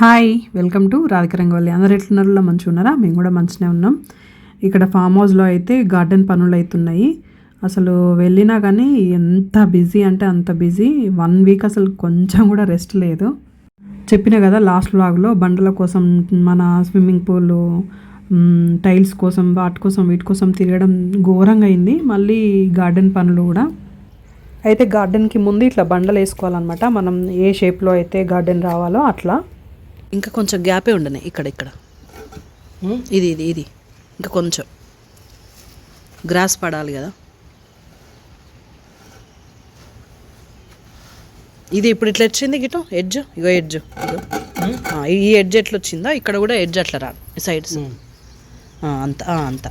Hi welcome to Radhika Rangavalli. అందరు ఎట్లున్నారో మంచిగా ఉన్నారా మేము కూడా మంచినే ఉన్నాం. ఇక్కడ ఫామ్ హౌస్లో అయితే గార్డెన్ పనులు అవుతున్నాయి అసలు వెళ్ళినా కానీ ఎంత బిజీ అంటే అంత బిజీ. వన్ వీక్ అసలు కొంచెం కూడా రెస్ట్ లేదు. చెప్పిన కదా లాస్ట్ లాగ్లో బండల కోసం మన స్విమ్మింగ్ పూల్ టైల్స్ కోసం వాటి కోసం వీటి కోసం తిరగడం ఘోరంగా అయింది. మళ్ళీ గార్డెన్ పనులు కూడా. అయితే గార్డెన్కి ముందు ఇట్లా బండలు వేసుకోవాలన్నమాట. మనం ఏ షేప్లో అయితే గార్డెన్ రావాలో అట్లా. ఇంకా కొంచెం గ్యాపే ఉండనే ఇక్కడ ఇక్కడ. ఇది ఇది ఇది. ఇంకా కొంచెం. గ్రాస్ పడాలి కదా. ఇది ఇప్పుడు ఇట్లా వచ్చింది గిటో? ఎడ్జ్ ఇగో ఎడ్జ్ ఇగో. ఈ ఎడ్జ్ ఎట్లా వచ్చిందో? ఇక్కడ కూడా ఎడ్జ్ అట్లా రా సైడ్స్ అంత అంత.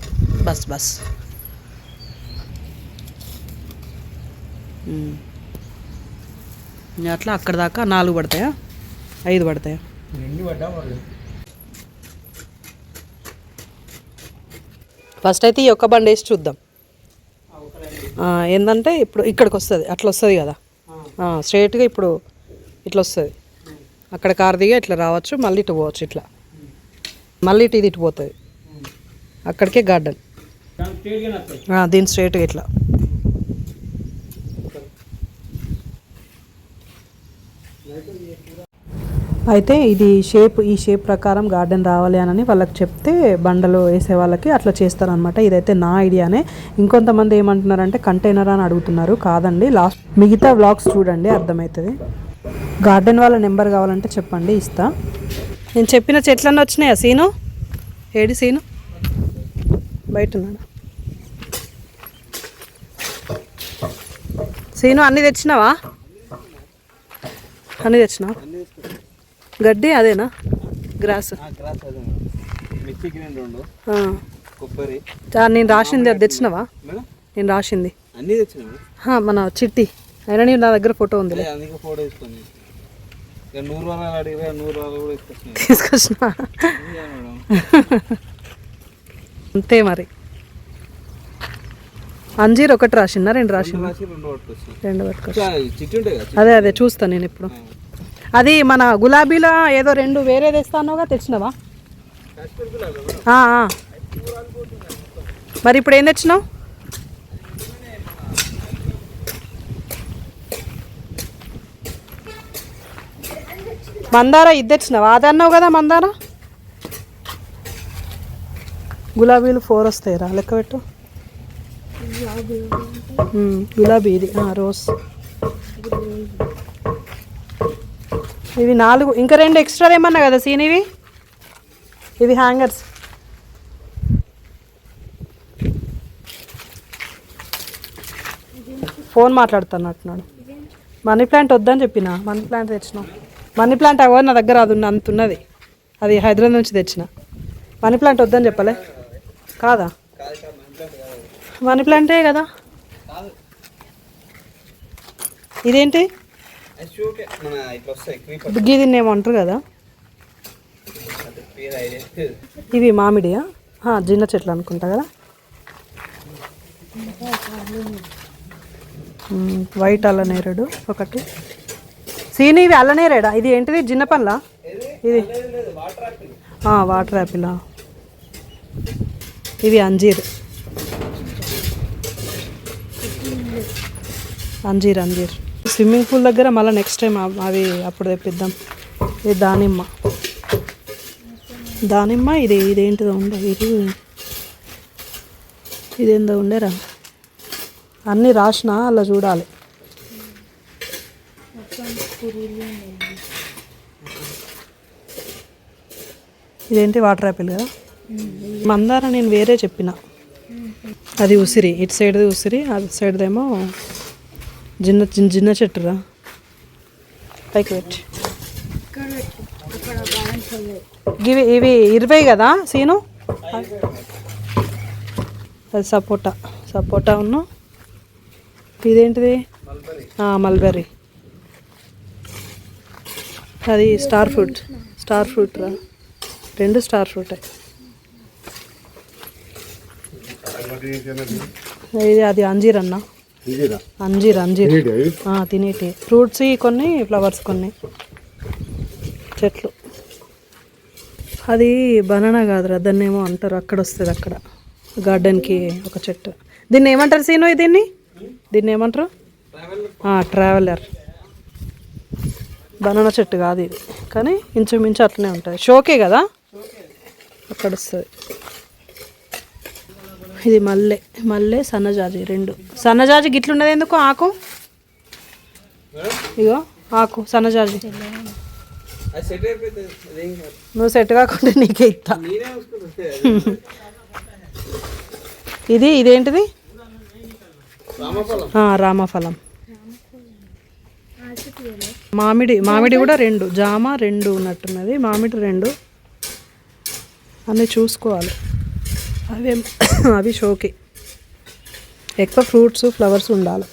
బస్ బస్. అట్లా అక్కడ దాకా నాలుగు పడతాయా? ఐదు పడతాయా? ఫస్ట్ అయితే ఈ ఒక్క బండి వేసి చూద్దాం. ఆ, ఏంటంటే ఇప్పుడు ఇక్కడికి వస్తుంది అట్లా వస్తుంది కదా స్ట్రైట్గా ఇప్పుడు ఇట్లా వస్తుంది అక్కడ కార్ దిగి ఇట్లా రావచ్చు మళ్ళీ ఇటు పోవచ్చు ఇట్లా. మళ్ళీ ఇటు ఇది ఇటు పోతుంది. అక్కడికే గార్డెన్. దీని స్ట్రైట్గా ఇట్లా. అయితే ఇది షేప్ ఈ షేప్ ప్రకారం గార్డెన్ రావాలి అని వాళ్ళకి చెప్తే బండలు వేసే వాళ్ళకి అట్లా చేస్తారనమాట ఇదైతే నా ఐడియానే. ఇంకొంతమంది ఏమంటున్నారంటే కంటైనర్ అని అడుగుతున్నారు. కాదండి. లాస్ట్ మిగతా వ్లాగ్స్ చూడండి. అర్థమవుతుంది. గార్డెన్ వాళ్ళ నెంబర్ కావాలంటే చెప్పండి. ఇస్తా. నేను చెప్పిన చెట్లన్నీ వచ్చినాయా? సీను? ఏడి సీను? బయట ఉన్నాడు సీను అన్నీ తెచ్చినావా? అన్నీ తెచ్చినావా? గడ్డి అదేనా? గ్రాస్. నేను రాసింది అది తెచ్చినావా? నేను రాసింది. మన చిట్టి. అయినా నీ నా దగ్గర ఫోటో ఉంది. తీసుకొచ్చిన అంతే మరి. అంజీర్ ఒకటి రాసిందా? రెండు రాసిందా? రాసి రెండు పట్టుకొచ్చి అదే అదే చూస్తాను నేను ఇప్పుడు. అది మన గులాబీలో ఏదో రెండు వేరే తెస్తానోగా తెచ్చినావా. మరి ఇప్పుడు ఏం తెచ్చినావు? మందార ఇది తెచ్చినావా? అది అన్నావు కదా మందార? గులాబీలు ఫోర్ వస్తాయి రా లెక్క పెట్టు. గులాబీ ఇది. ఆ, రోజ్. ఇవి నాలుగు ఇంకా రెండు ఎక్స్ట్రా ఏమన్నా కదా సీన్ ఇవి? ఇవి హ్యాంగర్స్ ఫోన్ మాట్లాడుతున్నట్టున్నాడు మనీ ప్లాంట్ వద్దని చెప్పిన మనీ ప్లాంట్ తెచ్చినాం. మనీ ప్లాంట్ అవ్వదు నా దగ్గర అది ఉన్న అంత ఉన్నది. అది హైదరాబాద్ నుంచి తెచ్చిన. మనీ ప్లాంట్ వద్దని చెప్పలే. కాదా? మనీ ప్లాంటే కదా? ఇదేంటి? బుగ్గి దీన్ని ఏమంటారు కదా? ఇవి మామిడియా? జిన్న చెట్లు అనుకుంటా కదా? వైట్ అల్లనేరేడు ఒకటి. సీని ఇవి అల్లనేరేడా ఇది ఏంటిది? జిన్న పండ్లా? ఇది. వాటర్ యాపిలా ఇవి అంజీర్. అంజీర్ అంజీర్. స్విమ్మింగ్ పూల్ దగ్గర మళ్ళీ నెక్స్ట్ టైం అవి అప్పుడు తెప్పిద్దాం. ఇది దానిమ్మ. దానిమ్మ ఇది ఇదేంటిదో ఉండే ఇది ఇదేందో ఉండేరా. అన్నీ రాసిన అలా చూడాలి. ఇదేంటి వాటర్ యాపిల్ కదా? మందార నేను వేరే చెప్పిన. అది ఉసిరి ఇటు సైడ్ది ఉసిరి అటు సైడ్దేమో జిన్న చిన్న జిన్న చెట్టురా పైకి పెట్టి ఇవి ఇవి ఇరవై కదా సీను అది సపోటా సపోటా ఉన్న. ఇదేంటిది? మల్బెర్రీ అది స్టార్ ఫ్రూట్ స్టార్ ఫ్రూట్ రా. రెండు స్టార్ ఫ్రూట్. ఇది అది అంజీర్ అన్న. అంజీర్ అంజీర్. తినేటి. ఫ్రూట్స్ కొన్ని ఫ్లవర్స్ కొన్ని. చెట్లు. అది బనానా కాదురా దాన్ని ఏమో అంటారు. అక్కడ వస్తుంది అక్కడ. గార్డెన్కి ఒక చెట్టు. దీన్ని ఏమంటారు సీను దీన్ని? దీన్ని ఏమంటారు? ట్రావెలర్. బనానా చెట్టు కాదు ఇది. కానీ ఇంచుమించు అట్లనే ఉంటుంది. షోకే కదా? అక్కడ వస్తుంది. ఇది మల్లె మల్లె సన్నజాజి రెండు. సన్నజాజి గిట్లున్నది ఎందుకు? ఆకు? ఇగో ఆకు సన్నజాజి. నువ్వు సెట్ కాకుండా నీకే ఇస్తా ఇది ఇదేంటిది? రామఫలం. మామిడి మామిడి కూడా రెండు. జామ రెండు ఉన్నట్టున్నది. మామిడి రెండు. అన్నీ చూసుకోవాలి. అవి అవి షోకి. ఎక్కువ ఫ్రూట్స్ ఫ్లవర్స్ ఉండాలి.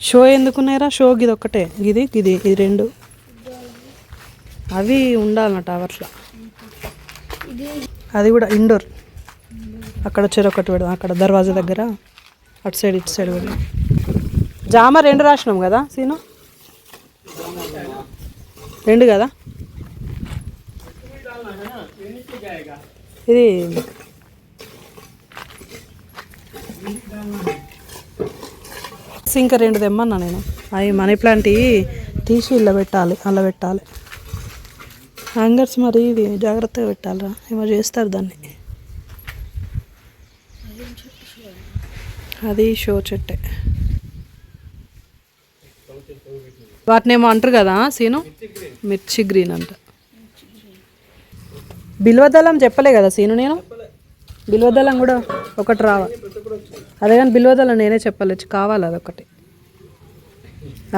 షో ఎందుకున్నాయిరా? షో ఇది ఒక్కటే ఇది ఇది ఇది రెండు. అవి ఉండాలన్న టవర్స్లో. అది కూడా ఇండోర్. అక్కడ చెరొకటి పెడదాం. అక్కడ దర్వాజా దగ్గర. అటు సైడ్ ఇటు సైడ్ పెడదాం. జామ రెండు రాసినాం కదా సీను? రెండు కదా? ఇది ఇంకా రెండు తెమ్మన్నా నేను. అవి మనీ ప్లాంట్ తీసి ఇలా పెట్టాలి అలా పెట్టాలి. హ్యాంగర్స్ మరి ఇవి జాగ్రత్తగా పెట్టాలిరా. ఏమో చేస్తారు దాన్ని. అది షో చెట్టే. వాటిని ఏమో అంటారు కదా సీను? మిర్చి గ్రీన్ అంట. బిల్వదళం చెప్పలే కదా సీను నేను? బిల్వదళం కూడా ఒకటి రావాలి అదే కానీ బిల్వదళం నేనే చెప్పలేదు కావాలి అదొకటి.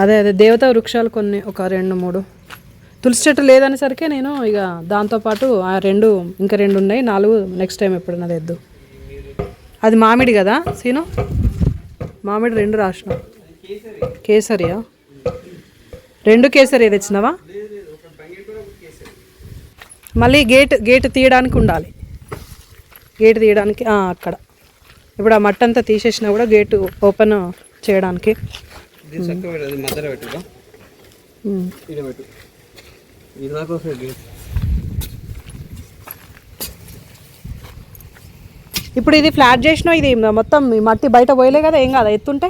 అదే అదే దేవతా వృక్షాలు కొన్ని ఒక రెండు మూడు. తులసి చెట్టు లేదనేసరికి నేను ఇక దాంతోపాటు ఆ రెండు ఇంకా రెండు ఉన్నాయి నాలుగు నెక్స్ట్ టైం ఎప్పుడన్నా తెద్దు. అది మామిడి కదా సీను? మామిడి రెండు రాసిన కేసరియా? రెండు కేసరి తెచ్చినావా? మళ్ళీ గేట్ గేట్ తీయడానికి ఉండాలి. గేట్ తీయడానికి అక్కడ. ఇప్పుడు ఆ మట్టి అంతా తీసేసినా కూడా గేటు ఓపెన్ చేయడానికి. ఇప్పుడు ఇది ఫ్లాట్ చేసినా ఇది మొత్తం ఈ మట్టి బయట పోయలే కదా ఏం కాదా ఎత్తుంటే?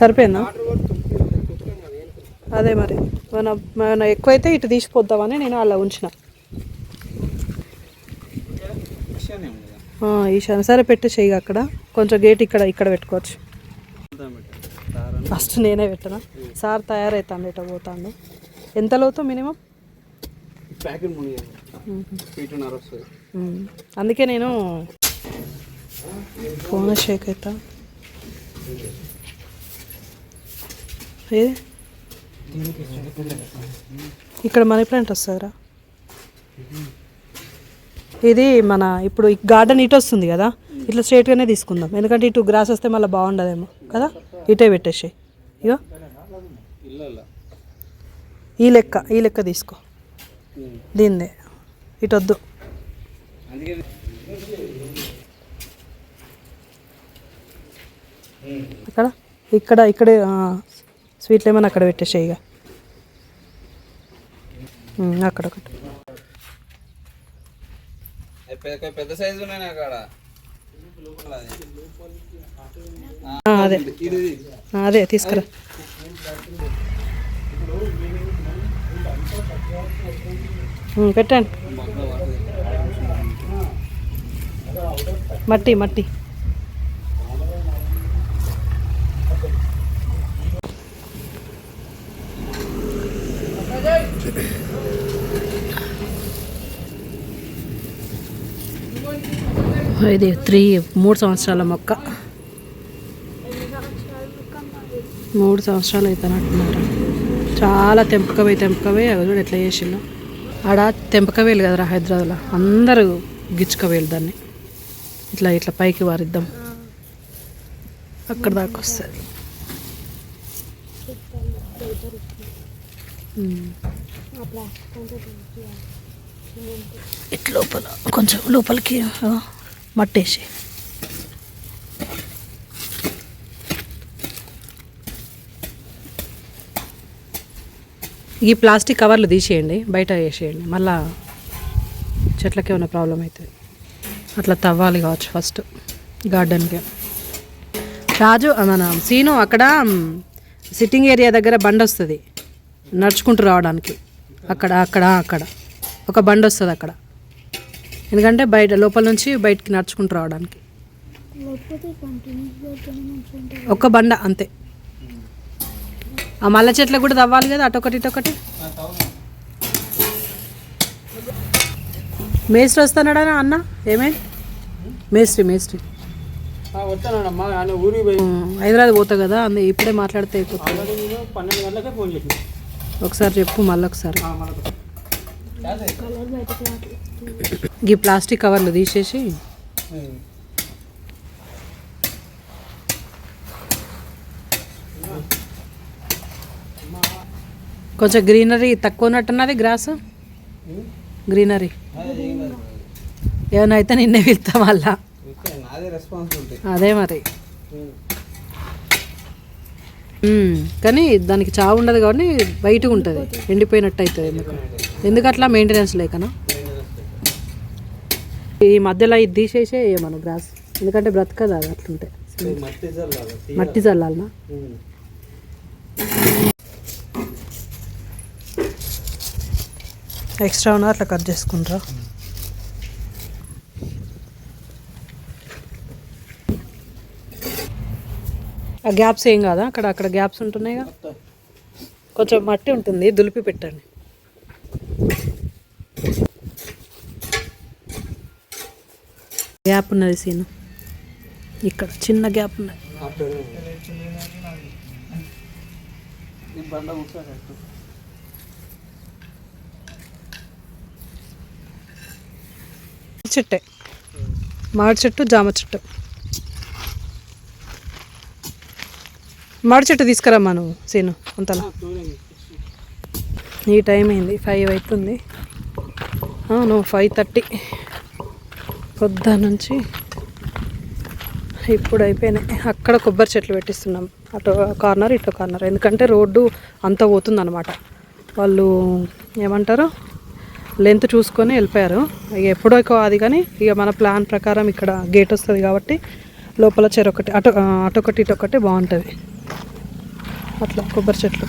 సరిపోయిందా? అదే మరి. మన మన ఎక్కువైతే ఇటు తీసిపోద్దామని నేను అలా ఉంచిన. ఈశాన సరే పెట్టు చెయ్యి అక్కడ. కొంచెం గేట్ ఇక్కడ ఇక్కడ పెట్టుకోవచ్చు. ఫస్ట్ నేనే పెట్టనా? సార్ తయారవుతాను ఇట పోతాను ఎంత లోతు మినిమం. అందుకే నేను ఫోన్ షేక్ అవుతా ఏది ఇక్కడ మనీ ప్లాంట్ వస్తుందిరా. ఇది మన ఇప్పుడు ఈ గార్డెన్ ఇటు వస్తుంది కదా? ఇట్లా స్ట్రేట్గానే తీసుకుందాం. ఎందుకంటే ఇటు గ్రాస్ వస్తే మళ్ళీ బాగుండదేమో కదా? ఇటే పెట్టేసి ఇగో. ఈ లెక్క ఈ లెక్క తీసుకో. దీన్నే. ఇటు వద్దు ఇక్కడ ఇక్కడ ఇక్కడే స్వీట్ లెమన్ అక్కడ పెట్టేసేయి ఇక అక్కడ ఒకటి పెద్ద సైజు ఉన్నాయి ఆ, అదే. అదే తీసుకురా. పెట్టండి. మట్టి మట్టి. ఇది త్రీ మూడు సంవత్సరాల మొక్క. మూడు సంవత్సరాలు అవుతానంటున్నారు చాలా తెంపకవే తెంపకవే కూడా ఎట్లా చేసిండు ఆడ తెంపకవేలు కదరా హైదరాబాద్లో. అందరూ గిచ్చుకవేలు దాన్ని. ఇట్లా ఇట్లా పైకి వారిద్దాం. అక్కడ దాకా వస్తుంది. ఇట్లా లోపల కొంచెం లోపలికి మట్టేసి. ఈ ప్లాస్టిక్ కవర్లు తీసేయండి బయట వేసేయండి. మళ్ళా చెట్లకి ఏమైనా ప్రాబ్లం అవుతుంది. అట్లా తవ్వాలి కావచ్చు ఫస్ట్ గార్డెన్కి. రాజు మన సీను అక్కడ సిట్టింగ్ ఏరియా దగ్గర బండి వస్తుంది. నడుచుకుంటూ రావడానికి. అక్కడ అక్కడ అక్కడ. ఒక బండి వస్తుంది అక్కడ. ఎందుకంటే బయట లోపల నుంచి బయటికి నడుచుకుంటూ రావడానికి. ఒక్క బండ అంతే. ఆ మల్ల చెట్లకు కూడా తవ్వాలి కదా అటొకటి ఇటొకటి మేస్త్రి వస్తున్నాడా అన్న? ఏమైంది మేస్త్రి మేస్త్రి. హైదరాబాద్ పోతా కదా అందు ఇప్పుడే మాట్లాడితే ఒకసారి చెప్పు మళ్ళీ ఒకసారి ఈ ప్లాస్టిక్ కవర్లు తీసేసి. కొంచెం గ్రీనరీ తక్కువ ఉన్నట్టున్నది గ్రాస్? గ్రీనరీ. ఏమైనా అయితే నిన్నే వెళ్తాం మళ్ళా. అదే మరి. కానీ దానికి చావు ఉండదు కాబట్టి బయటకు ఉంటుంది. ఎండిపోయినట్టు అవుతుంది ఎందుకు? ఎందుకు అట్లా మెయింటెనెన్స్ లేకనా? ఈ మధ్యలో ఇది తీసేసే మన గ్రాస్. ఎందుకంటే బ్రతకదు అది అట్లుంటే. మట్టి జల్లాలి? మట్టి చల్లాలనా ఎక్స్ట్రా ఉన్నా అట్లా కట్ చేసుకుంటారా. ఆ గ్యాప్స్ ఏం కాదా? అక్కడ అక్కడ గ్యాప్స్ ఉంటున్నాయిగా? కొంచెం మట్టి ఉంటుంది దులిపి పెట్టండి. గ్యాప్ ఉన్నది సీను. ఇక్కడ చిన్న గ్యాప్ ఉన్నది. చెట్టే. మామిడి చెట్టు జామ చెట్టు. మామిడి చెట్టు తీసుకురమ్మా నువ్వు సీను అంతలా. ఈ టైం అయింది ఫైవ్ అవుతుంది. అవును ఫైవ్ థర్టీ. పొద్దు నుంచి ఇప్పుడు అయిపోయినాయి అక్కడ కొబ్బరి చెట్లు పెట్టిస్తున్నాం. అటు కార్నర్ ఇటు కార్నర్. ఎందుకంటే రోడ్డు అంతా పోతుందన్నమాట. వాళ్ళు ఏమంటారు? లెంత్ చూసుకొని వెళ్ళిపోయారు. ఇక ఎప్పుడో ఎక్కువ అది కానీ ఇక మన ప్లాన్ ప్రకారం ఇక్కడ గేట్ వస్తుంది కాబట్టి లోపల చెరొకటి అటు అటొకటి ఇటొకటి బాగుంటుంది. అట్లా కొబ్బరి చెట్లు.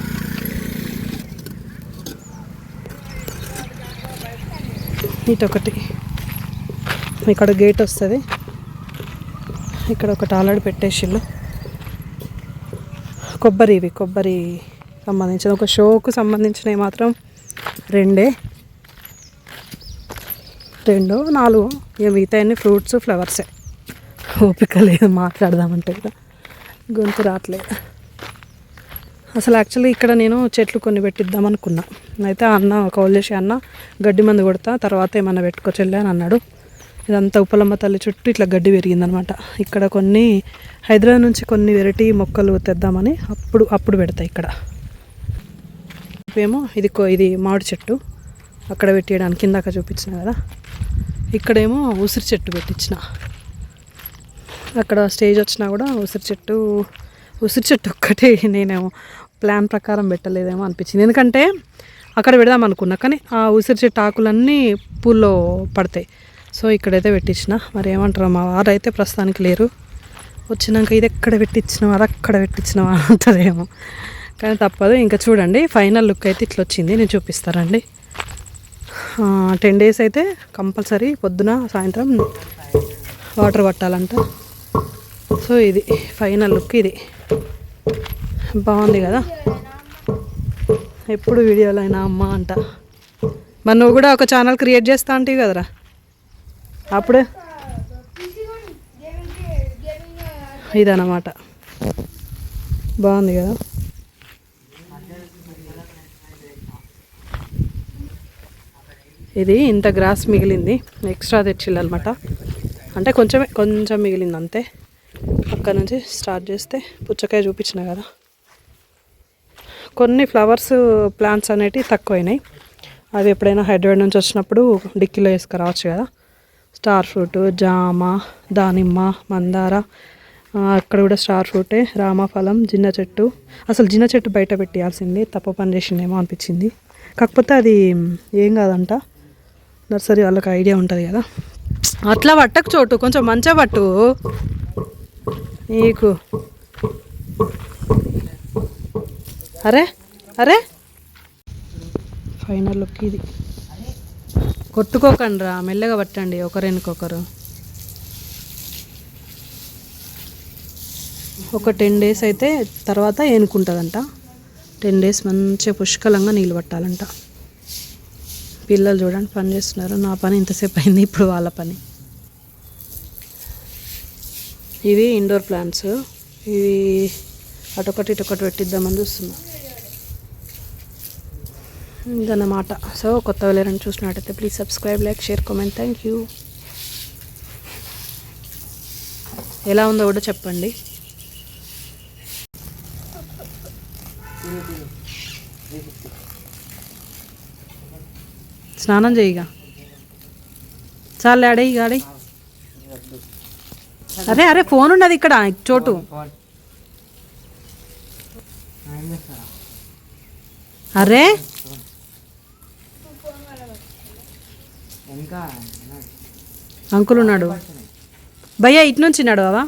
ఇటొకటి ఇక్కడ గేట్ వస్తుంది. ఇక్కడ ఒకటి ఆల్రెడీ పెట్టేసిళ్ళు. కొబ్బరి ఇవి కొబ్బరి సంబంధించిన ఒక షోకు సంబంధించినవి మాత్రం రెండే. రెండు నాలుగు ఇక మిగతా అన్ని ఫ్రూట్స్ ఫ్లవర్సే. ఓపిక లేదు మాట్లాడదామంటే కూడా. గొంతు రావట్లేదు అసలు యాక్చువల్లీ ఇక్కడ నేను చెట్లు కొన్ని పెట్టిద్దాం అనుకున్నా అయితే ఆ అన్న కౌలు చేసి అన్న గడ్డి మందు కొడతా తర్వాత ఏమన్నా పెట్టుకోచెల్లే అని అన్నాడు. ఇదంతా ఉప్పలమ్మ తల్లి చుట్టూ ఇట్లా గడ్డి పెరిగిందనమాట. ఇక్కడ కొన్ని హైదరాబాద్ నుంచి కొన్ని వెరైటీ మొక్కలు తెద్దామని అప్పుడు అప్పుడు పెడతాయి ఇక్కడ. ఏమో ఇది ఇది మామిడి చెట్టు. అక్కడ పెట్టేయడానికి కిందాక చూపించిన కదా. ఇక్కడేమో ఉసిరి చెట్టు పెట్టించిన. అక్కడ స్టేజ్ వచ్చినా కూడా ఉసిరి చెట్టు ఉసిరి చెట్టు ఒక్కటే నేనేమో ప్లాన్ ప్రకారం పెట్టలేదేమో అనిపించింది. ఎందుకంటే అక్కడ పెడదాం అనుకున్నా కానీ ఆ ఉసిరి చెట్టు ఆకులన్నీ పూల్లో పడతాయి. సో ఇక్కడైతే పెట్టించిన. మరి ఏమంటారు మా వారు అయితే ప్రస్తుతానికి లేరు. వచ్చినాక ఇది ఎక్కడ పెట్టించినాం అది అక్కడ పెట్టించినాం అంటారేమో కానీ తప్పదు. ఇంకా చూడండి ఫైనల్ లుక్ అయితే ఇట్లా వచ్చింది. నేను చూపిస్తానండి. టెన్ డేస్ అయితే కంపల్సరీ పొద్దున సాయంత్రం వాటర్ పట్టాలంట. సో ఇది ఫైనల్ లుక్ ఇది. బాగుంది కదా? ఎప్పుడు వీడియోలు అయినా అమ్మ అంట. మరి నువ్వు కూడా ఒక ఛానల్ క్రియేట్ చేస్తా అంటివి కదరా? అప్పుడే ఇదన్నమాట. బాగుంది కదా? ఇది ఇంత గ్రాస్ మిగిలింది. ఎక్స్ట్రా తెచ్చిల్లనమాట. అంటే కొంచెమే కొంచెం మిగిలింది అంతే అక్కడ నుంచి స్టార్ట్ చేస్తే పుచ్చకాయ చూపించిన కదా. కొన్ని ఫ్లవర్స్ ప్లాంట్స్ అనేటివి తక్కువైనాయి. అవి ఎప్పుడైనా హైదరాబాద్ నుంచి వచ్చినప్పుడు డిక్కీలో వేసుకురావచ్చు కదా. స్టార్ ఫ్రూట్ జామ దానిమ్మ మందార. అక్కడ కూడా స్టార్ ఫ్రూటే రామఫలం జిన్న చెట్టు. అసలు జిన్న చెట్టు బయట పెట్టేయాల్సింది తప్ప పని చేసిందేమో అనిపించింది. కాకపోతే అది ఏం కాదంట నర్సరీ వాళ్ళకి ఐడియా ఉంటుంది కదా. అట్లా పట్టకు చోటు కొంచెం మంచిగా పట్టు. నీకు. అరే అరే. ఫైనల్ లుక్ ఇది. కొట్టుకోకండి రా మెల్లగా పట్టండి ఒకరికొకరు ఒక టెన్ డేస్ అయితే తర్వాత ఏనుకుంటుందంట. టెన్ డేస్ మంచిగా పుష్కలంగా నీళ్ళు పట్టాలంట. పిల్లలు చూడండి పని చేస్తున్నారు. నా పని ఇంతసేపు అయింది ఇప్పుడు వాళ్ళ పని. ఇవి ఇండోర్ ప్లాంట్స్. ఇవి అటొకటి ఇటొకటి పెట్టిద్దామని చూస్తున్నా. ఇదన్నమాట. సో కొత్త వెళ్ళారని చూసినట్టయితే please subscribe like share comment thank you ఎలా ఉందో కూడా చెప్పండి. స్నానం చేయిగా. చాలే ఆడే ఇక ఆడే. అరే అరే ఫోన్ ఉన్నది ఇక్కడ చోటు. అరే. అంకుల్ ఉన్నాడు భయ్యా ఇటు నుంచి అవా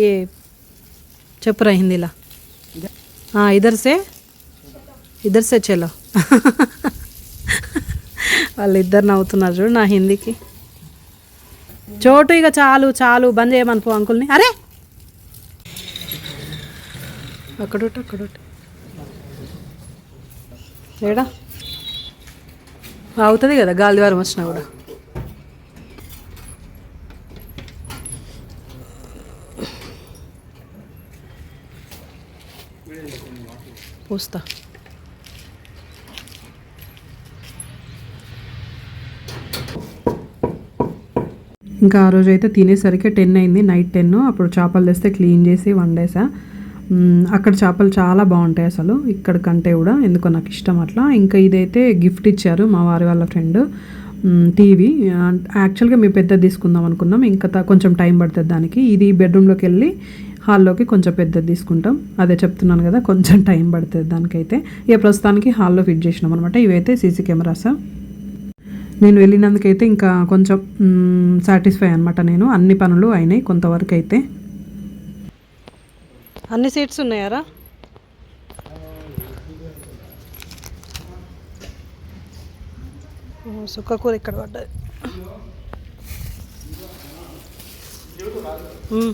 ఏ చెప్పురా హిందీలా. ఇదర్సే ఇదర్సే చెలో వాళ్ళు ఇద్దరు నవ్వుతున్నారు చూడు నా హిందీకి. చోటు ఇక చాలు చాలు బంద్ చేయమనుకో అంకుల్ని. అరే! అక్కడోటి అక్కడోటి. ఏడా? అవుతుంది కదా గాలివారం వచ్చినా కూడా. పోస్తా. ఇంకా ఆ రోజు అయితే తినేసరికి టెన్ అయింది నైట్ టెన్. అప్పుడు చేపలు తెస్తే క్లీన్ చేసి వండేసా. అక్కడ చేపలు చాలా బాగుంటాయి అసలు ఇక్కడ కంటే కూడా ఎందుకో నాకు ఇష్టం అట్లా. ఇంకా ఇదైతే గిఫ్ట్ ఇచ్చారు మా వారి వాళ్ళ ఫ్రెండ్ టీవీ. యాక్చువల్గా మేము పెద్దది తీసుకుందాం అనుకున్నాం ఇంకా కొంచెం టైం పడుతుంది దానికి. ఇది బెడ్రూమ్లోకి వెళ్ళి హాల్లోకి కొంచెం పెద్దది తీసుకుంటాం. అదే చెప్తున్నాను కదా కొంచెం టైం పడుతుంది దానికైతే. ఇక ప్రస్తుతానికి హాల్లో ఫిట్ చేసినాం అనమాట ఇవైతే సీసీ కెమెరాస్. నేను వెళ్ళినందుకైతే ఇంకా కొంచెం సాటిస్ఫై అనమాట నేను. అన్ని పనులు అయినాయి కొంతవరకు అయితే అన్ని సీట్స్ ఉన్నాయారా? ఓ, ఇక్కడ పడ్డది మ్మ్.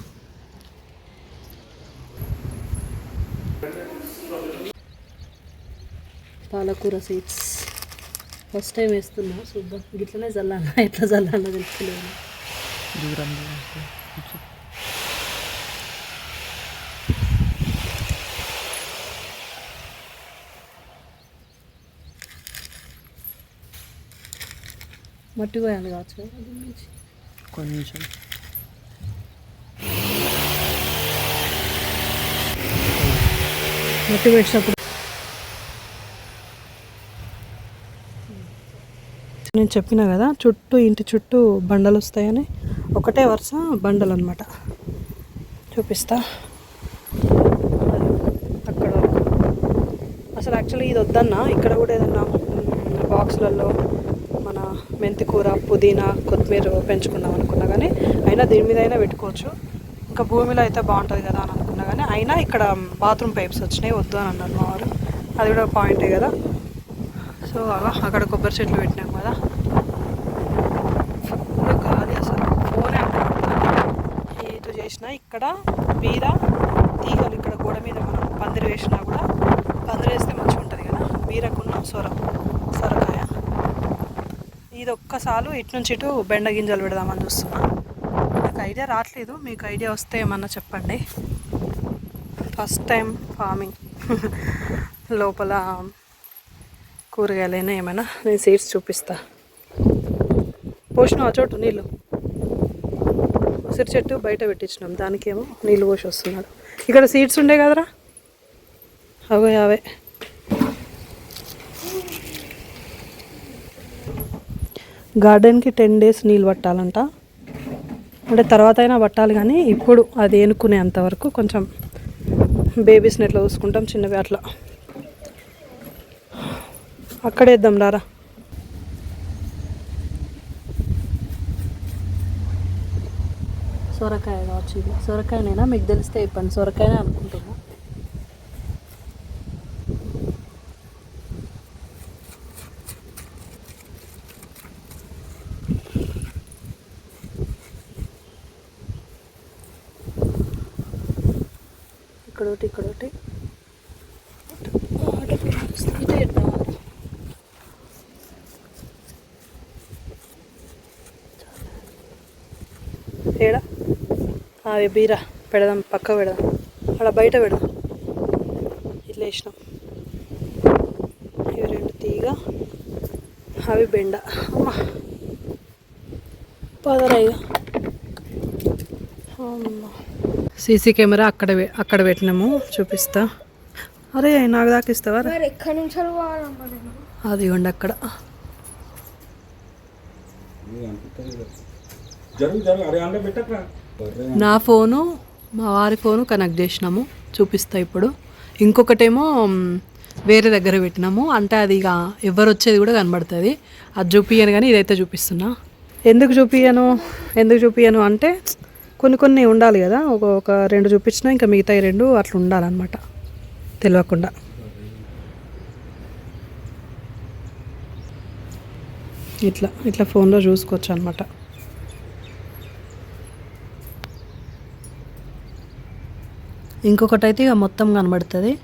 పాలకూర సీడ్స్ ఫస్ట్ టైం వేస్తున్నా చూద్దాం. గిట్లనే చల్లాలా ఎట్లా చల్లాలో తెలుసుకోలేదు మట్టి పోయాలి కావచ్చు. కొంచెం. మట్టి వేసినప్పుడు నేను చెప్పిన కదా చుట్టూ ఇంటి చుట్టూ బండలు వస్తాయని ఒకటే వరుస బండలు అనమాట చూపిస్తా. అక్కడ. అసలు యాక్చువల్లీ ఇది వద్దన్నా ఇక్కడ కూడా ఏదన్నా బాక్స్లలో మన మెంతి కూర పుదీనా కొత్తిమీర పెంచుకుందాం అనుకున్నా కానీ అయినా దీని మీద అయినా పెట్టుకోవచ్చు. ఇంకా భూమిలో అయితే బాగుంటుంది కదా అని కానీ అయినా ఇక్కడ బాత్రూమ్ పైప్స్ వచ్చినాయి వద్దు అని అన్నారు మా వారు. అది కూడా పాయింటే కదా. సో అలా అక్కడ కొబ్బరి చెట్లు పెట్టినాం కదా. ఫుల్ కాదు అసలు. ఫోన్ ఇటు చేసినా ఇక్కడ మీద తీగలు ఇక్కడ గోడ మీద మనం పందిరి వేసినా కూడా పందిరి వేస్తే మంచిగా ఉంటుంది కదా. బీరకున్న సొర సొరకాయ. ఇది ఒక్కసారి ఇటు నుంచి ఇటు బెండ గింజలు పెడదామని చూస్తున్నా. నాకు ఐడియా రావట్లేదు. మీకు ఐడియా వస్తే ఏమన్నా చెప్పండి. First time farming. లోపల కూరగాయలైనా ఏమైనా నేను సీడ్స్ చూపిస్తా. పోసినాం ఆ చోటు నీళ్ళు. ఉసిరి చెట్టు బయట పెట్టించినాం. దానికేమో నీళ్ళు పోసి వస్తున్నాడు. ఇక్కడ సీడ్స్ ఉండే కదరా? అవే అవే. గార్డెన్కి టెన్ డేస్ నీళ్ళు పట్టాలంట. అంటే తర్వాత అయినా పట్టాలి కానీ ఇప్పుడు అది ఏనుకునే అంతవరకు కొంచెం బేబీస్ని ఎట్లా చూసుకుంటాం? చిన్నవి అట్లా. అక్కడేద్దాం రారా. సొరకాయ కావచ్చు ఇది. సొరకాయనైనా? మీకు తెలిస్తే ఇప్పండి సొరకాయనే అనుకుంటున్నా ఇక్కడ ఒకటి ఇక్కడ ఒకటి ఇటే ఇద్దాం. ఏడా అవి బీరా పెడదాం పక్క పెడదాం. అక్కడ బయట పెడదాం. ఇట్లా వేసినాం. ఇవి రెండు తీగ అవి బెండ. అమ్మా. పదరాయిగా అమ్మా. సీసీ కెమెరా అక్కడ అక్కడ పెట్టినాము చూపిస్తా. అరే నాకు దాకా ఇస్తావా నుంచి అది ఉండి అక్కడ. జరుగు జరుగు. అరే పెట్టకరా నా ఫోను మా వారి ఫోను కనెక్ట్ చేసినాము చూపిస్తా ఇప్పుడు. ఇంకొకటేమో వేరే దగ్గర పెట్టినాము. అంటే అది ఇక ఎవరు వచ్చేది కూడా కనబడుతుంది. అది చూపియను కానీ ఇదైతే చూపిస్తున్నా. ఎందుకు చూపియను ఎందుకు చూపియను అంటే కొన్ని కొన్ని ఉండాలి కదా. ఒక ఒక రెండు చూపించినా ఇంకా మిగతా రెండు అట్లా ఉండాలన్నమాట. తెలియకుండా. ఇట్లా ఇట్లా ఫోన్లో చూసుకోవచ్చు అనమాట ఇంకొకటి అయితే ఇక మొత్తం కనబడుతుంది.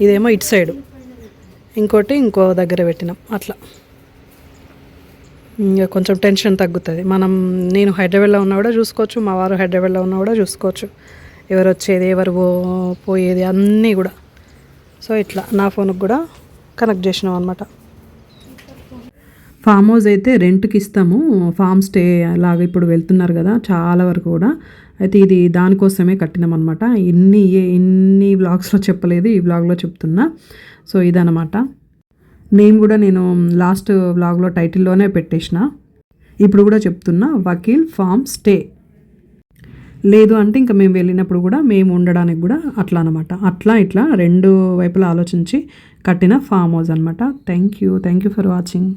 ఇదేమో ఇటు సైడు. ఇంకోటి ఇంకో దగ్గర పెట్టినాం. అట్లా. ఇంకా కొంచెం టెన్షన్ తగ్గుతుంది. మనం నేను హైదరాబాద్లో ఉన్నా కూడా చూసుకోవచ్చు మా వారు హైదరాబాద్లో ఉన్నా కూడా చూసుకోవచ్చు. ఎవరు వచ్చేది ఎవరు పో- పోయేది అన్నీ కూడా. సో ఇట్లా నా ఫోన్కి కూడా కనెక్ట్ చేసినాం అనమాట ఫామ్ హౌస్ అయితే రెంట్కి ఇస్తాము. ఫామ్ స్టే లాగా ఇప్పుడు వెళ్తున్నారు కదా చాలా వరకు కూడా. అయితే ఇది దానికోసమే కట్టినాం అనమాట ఇన్ని ఇన్ని వ్లాగ్స్లో చెప్పలేదు ఈ వ్లాగ్లో చెప్తున్నా. సో ఇదనమాట నేమ్ కూడా నేను లాస్ట్ వ్లాగ్లో టైటిల్లోనే పెట్టేసిన. ఇప్పుడు కూడా చెప్తున్నా వకీల్ ఫామ్ స్టే. లేదు అంటే ఇంకా మేము వెళ్ళినప్పుడు కూడా మేము ఉండడానికి కూడా అట్లా అనమాట అట్లా ఇట్లా రెండు వైపులా ఆలోచించి కట్టిన ఫామ్ హౌస్ అనమాట thank you thank you for watching.